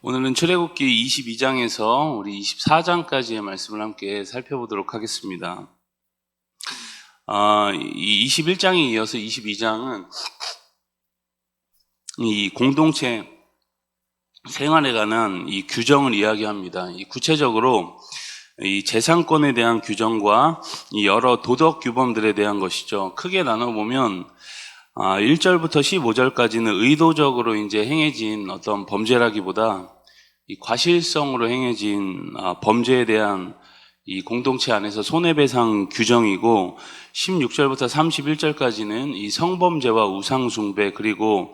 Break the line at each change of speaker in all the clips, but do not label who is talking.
오늘은 출애굽기 22장에서 우리 24장까지의 말씀을 함께 살펴보도록 하겠습니다. 아, 이 21장에 이어서 22장은 이 공동체 생활에 관한 이 규정을 이야기합니다. 이 구체적으로 이 재산권에 대한 규정과 이 여러 도덕 규범들에 대한 것이죠. 크게 나눠보면 아, 1절부터 15절까지는 의도적으로 이제 행해진 어떤 범죄라기보다 이 과실성으로 행해진 아, 범죄에 대한 이 공동체 안에서 손해배상 규정이고 16절부터 31절까지는 이 성범죄와 우상숭배 그리고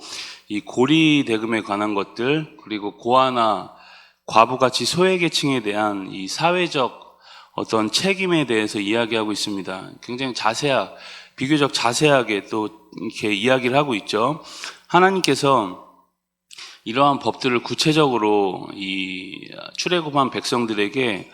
이 고리 대금에 관한 것들 그리고 고아나 과부같이 소외계층에 대한 이 사회적 어떤 책임에 대해서 이야기하고 있습니다. 굉장히 자세하, 비교적 자세하게 또 이렇게 이야기를 하고 있죠. 하나님께서 이러한 법들을 구체적으로 이 출애굽한 백성들에게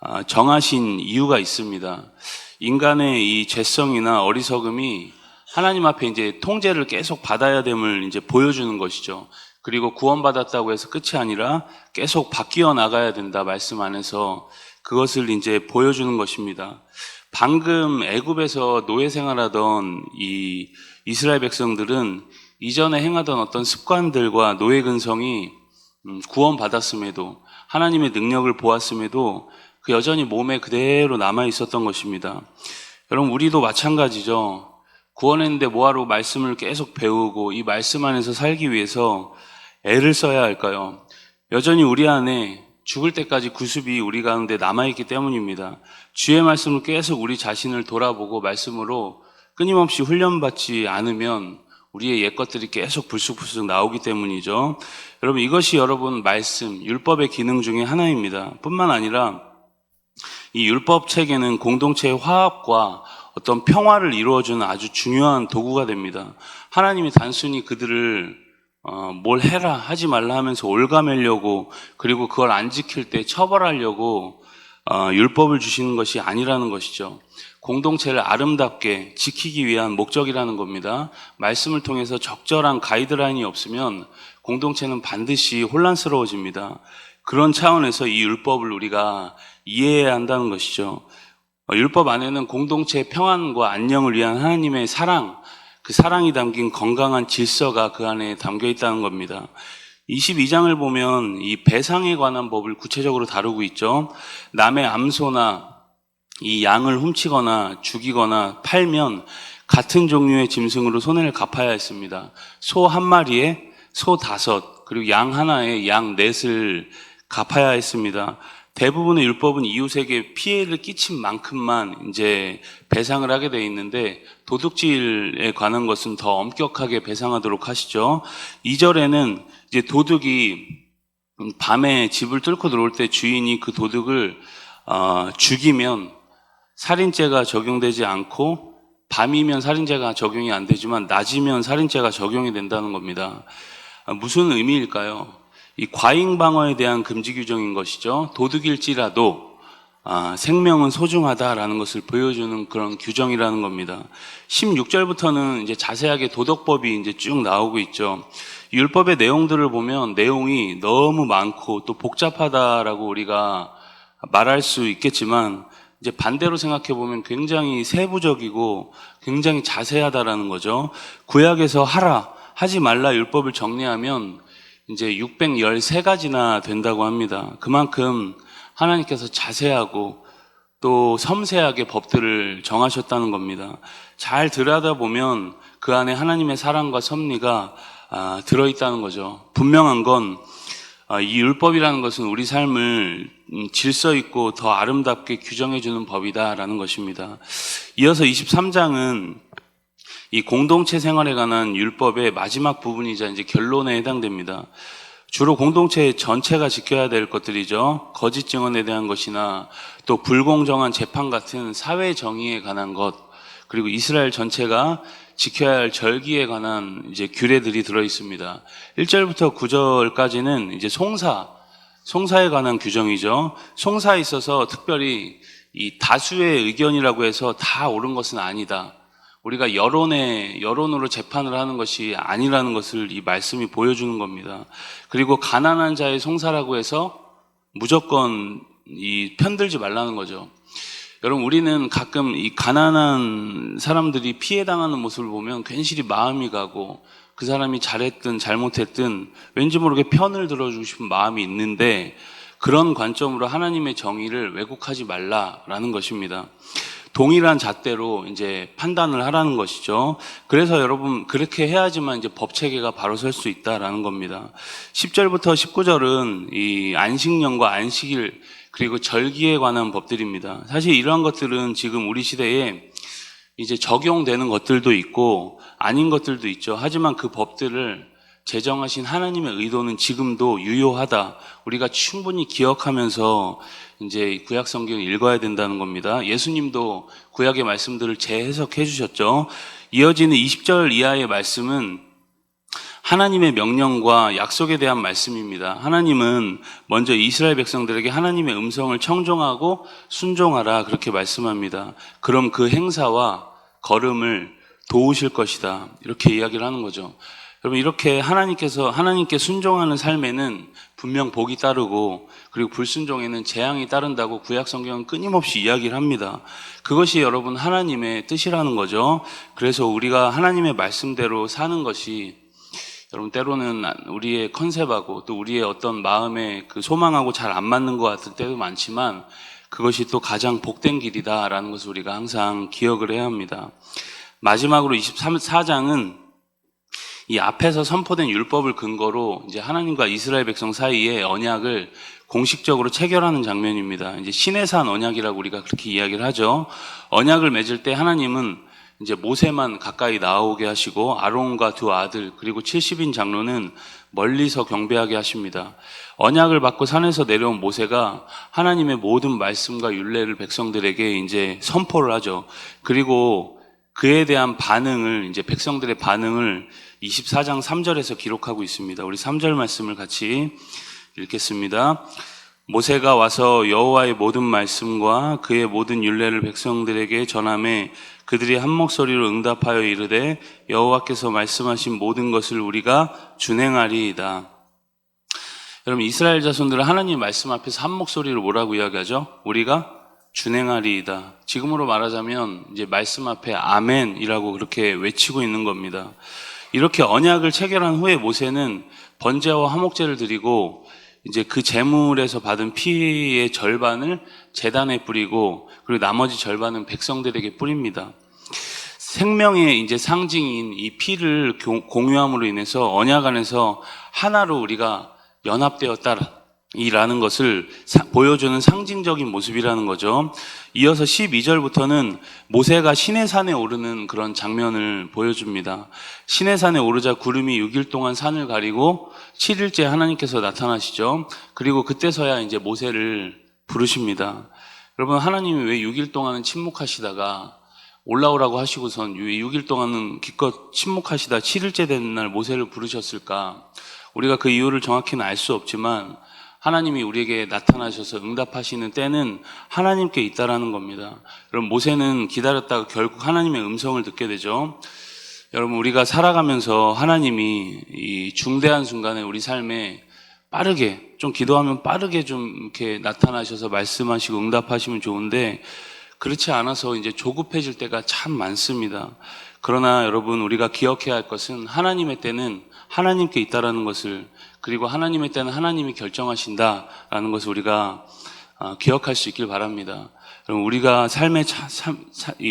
아, 정하신 이유가 있습니다. 인간의 이 죄성이나 어리석음이 하나님 앞에 이제 통제를 계속 받아야 됨을 이제 보여주는 것이죠. 그리고 구원받았다고 해서 끝이 아니라 계속 바뀌어 나가야 된다 말씀 안에서 그것을 이제 보여주는 것입니다. 방금 애굽에서 노예 생활하던 이 이스라엘 백성들은 이전에 행하던 어떤 습관들과 노예 근성이 음, 구원받았음에도 하나님의 능력을 보았음에도 그 여전히 몸에 그대로 남아 있었던 것입니다. 여러분 우리도 마찬가지죠. 구원했는데 뭐하러 말씀을 계속 배우고 이 말씀 안에서 살기 위해서 애를 써야 할까요? 여전히 우리 안에 죽을 때까지 구습이 우리 가운데 남아있기 때문입니다. 주의 말씀을 계속 우리 자신을 돌아보고 말씀으로 끊임없이 훈련받지 않으면 우리의 옛 것들이 계속 불쑥불쑥 나오기 때문이죠. 여러분 이것이 여러분 말씀, 율법의 기능 중에 하나입니다. 뿐만 아니라 이 율법 체계는 공동체의 화합과 어떤 평화를 이루어주는 아주 중요한 도구가 됩니다. 하나님이 단순히 그들을 어, 뭘 해라 하지 말라 하면서 올가매려고 그리고 그걸 안 지킬 때 처벌하려고 어, 율법을 주시는 것이 아니라는 것이죠. 공동체를 아름답게 지키기 위한 목적이라는 겁니다. 말씀을 통해서 적절한 가이드라인이 없으면 공동체는 반드시 혼란스러워집니다. 그런 차원에서 이 율법을 우리가 이해해야 한다는 것이죠. 어, 율법 안에는 공동체의 평안과 안녕을 위한 하나님의 사랑, 그 사랑이 담긴 건강한 질서가 그 안에 담겨 있다는 겁니다. 22장을 보면 이 배상에 관한 법을 구체적으로 다루고 있죠. 남의 암소나 이 양을 훔치거나 죽이거나 팔면 같은 종류의 짐승으로 손해를 갚아야 했습니다. 소 한 마리에 소 다섯, 그리고 양 하나에 양 넷을 갚아야 했습니다. 대부분의 율법은 이웃에게 피해를 끼친 만큼만 이제 배상을 하게 돼 있는데 도둑질에 관한 것은 더 엄격하게 배상하도록 하시죠. 2절에는 이제 도둑이 밤에 집을 뚫고 들어올 때 주인이 그 도둑을 어, 죽이면 살인죄가 적용되지 않고 밤이면 살인죄가 적용이 안 되지만 낮이면 살인죄가 적용이 된다는 겁니다. 아, 무슨 의미일까요? 이 과잉 방어에 대한 금지 규정인 것이죠. 도둑일지라도 아, 생명은 소중하다라는 것을 보여주는 그런 규정이라는 겁니다. 16절부터는 이제 자세하게 도덕법이 이제 쭉 나오고 있죠. 율법의 내용들을 보면 내용이 너무 많고 또 복잡하다라고 우리가 말할 수 있겠지만 이제 반대로 생각해 보면 굉장히 세부적이고 굉장히 자세하다라는 거죠. 구약에서 하라, 하지 말라 율법을 정리하면 이제 613가지나 된다고 합니다. 그만큼 하나님께서 자세하고 또 섬세하게 법들을 정하셨다는 겁니다. 잘 들여다보면 그 안에 하나님의 사랑과 섭리가 아, 들어있다는 거죠. 분명한 건 아, 이 율법이라는 것은 우리 삶을 음, 질서 있고 더 아름답게 규정해주는 법이다라는 것입니다. 이어서 23장은 이 공동체 생활에 관한 율법의 마지막 부분이자 이제 결론에 해당됩니다. 주로 공동체 전체가 지켜야 될 것들이죠. 거짓 증언에 대한 것이나 또 불공정한 재판 같은 사회 정의에 관한 것, 그리고 이스라엘 전체가 지켜야 할 절기에 관한 이제 규례들이 들어 있습니다. 1절부터 9절까지는 이제 송사, 송사에 관한 규정이죠. 송사에 있어서 특별히 이 다수의 의견이라고 해서 다 옳은 것은 아니다. 우리가 여론에 여론으로 재판을 하는 것이 아니라는 것을 이 말씀이 보여주는 겁니다. 그리고 가난한 자의 송사라고 해서 무조건 이 편들지 말라는 거죠. 여러분 우리는 가끔 이 가난한 사람들이 피해 당하는 모습을 보면 괜시리 마음이 가고 그 사람이 잘했든 잘못했든 왠지 모르게 편을 들어주고 싶은 마음이 있는데 그런 관점으로 하나님의 정의를 왜곡하지 말라라는 것입니다. 동일한 잣대로 이제 판단을 하라는 것이죠. 그래서 여러분 그렇게 해야지만 이제 법 체계가 바로 설 수 있다라는 겁니다. 10절부터 19절은 이 안식년과 안식일 그리고 절기에 관한 법들입니다. 사실 이러한 것들은 지금 우리 시대에 이제 적용되는 것들도 있고 아닌 것들도 있죠. 하지만 그 법들을 제정하신 하나님의 의도는 지금도 유효하다. 우리가 충분히 기억하면서 이제 구약 성경을 읽어야 된다는 겁니다. 예수님도 구약의 말씀들을 재해석해 주셨죠. 이어지는 20절 이하의 말씀은 하나님의 명령과 약속에 대한 말씀입니다. 하나님은 먼저 이스라엘 백성들에게 하나님의 음성을 청종하고 순종하라 그렇게 말씀합니다. 그럼 그 행사와 걸음을 도우실 것이다. 이렇게 이야기를 하는 거죠. 여러분 이렇게 하나님께서 하나님께 순종하는 삶에는 분명 복이 따르고 그리고 불순종에는 재앙이 따른다고 구약 성경은 끊임없이 이야기를 합니다. 그것이 여러분 하나님의 뜻이라는 거죠. 그래서 우리가 하나님의 말씀대로 사는 것이 여러분 때로는 우리의 컨셉하고 또 우리의 어떤 마음의 그 소망하고 잘 안 맞는 것 같을 때도 많지만 그것이 또 가장 복된 길이다라는 것을 우리가 항상 기억을 해야 합니다. 마지막으로 24장은 이 앞에서 선포된 율법을 근거로 이제 하나님과 이스라엘 백성 사이에 언약을 공식적으로 체결하는 장면입니다. 이제 신의 산 언약이라고 우리가 그렇게 이야기를 하죠. 언약을 맺을 때 하나님은 이제 모세만 가까이 나오게 하시고 아론과 두 아들 그리고 70인 장로는 멀리서 경배하게 하십니다. 언약을 받고 산에서 내려온 모세가 하나님의 모든 말씀과 율례를 백성들에게 이제 선포를 하죠. 그리고 그에 대한 반응을 이제 백성들의 반응을 24장 3절에서 기록하고 있습니다. 우리 3절 말씀을 같이 읽겠습니다. 모세가 와서 여호와의 모든 말씀과 그의 모든 율례를 백성들에게 전함에 그들이 한 목소리로 응답하여 이르되 여호와께서 말씀하신 모든 것을 우리가 준행하리이다. 여러분 이스라엘 자손들은 하나님 말씀 앞에서 한 목소리로 뭐라고 이야기하죠? 우리가 준행하리이다. 지금으로 말하자면 이제 말씀 앞에 아멘이라고 그렇게 외치고 있는 겁니다. 이렇게 언약을 체결한 후에 모세는 번제와 화목제를 드리고 이제 그 제물에서 받은 피의 절반을 재단에 뿌리고 그리고 나머지 절반은 백성들에게 뿌립니다. 생명의 이제 상징인 이 피를 공유함으로 인해서 언약 안에서 하나로 우리가 연합되었다. 이라는 것을 보여주는 상징적인 모습이라는 거죠. 이어서 12절부터는 모세가 신의 산에 오르는 그런 장면을 보여줍니다. 신의 산에 오르자 구름이 6일 동안 산을 가리고 7일째 하나님께서 나타나시죠. 그리고 그때서야 이제 모세를 부르십니다. 여러분, 하나님이 왜 6일 동안은 침묵하시다가 올라오라고 하시고선 6일 동안은 기껏 침묵하시다 7일째 되는 날 모세를 부르셨을까? 우리가 그 이유를 정확히는 알 수 없지만 하나님이 우리에게 나타나셔서 응답하시는 때는 하나님께 있다라는 겁니다. 여러분 모세는 기다렸다가 결국 하나님의 음성을 듣게 되죠. 여러분 우리가 살아가면서 하나님이 이 중대한 순간에 우리 삶에 빠르게 좀 기도하면 빠르게 좀 이렇게 나타나셔서 말씀하시고 응답하시면 좋은데 그렇지 않아서 이제 조급해질 때가 참 많습니다. 그러나 여러분 우리가 기억해야 할 것은 하나님의 때는 하나님께 있다라는 것을 그리고 하나님의 때는 하나님이 결정하신다라는 것을 우리가 어, 기억할 수 있길 바랍니다. 여러분 우리가 삶에 참, 참,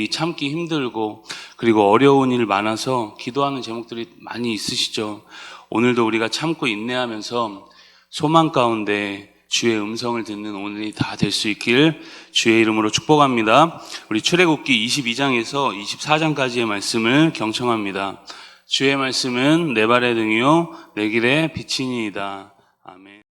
참기 힘들고 그리고 어려운 일 많아서 기도하는 제목들이 많이 있으시죠. 오늘도 우리가 참고 인내하면서 소망 가운데 주의 음성을 듣는 오늘이 다 될 수 있길 주의 이름으로 축복합니다. 우리 출애굽기 22장에서 24장까지의 말씀을 경청합니다. 주의 말씀은 내 발의 등이요 내 길의 빛이니이다. 아멘.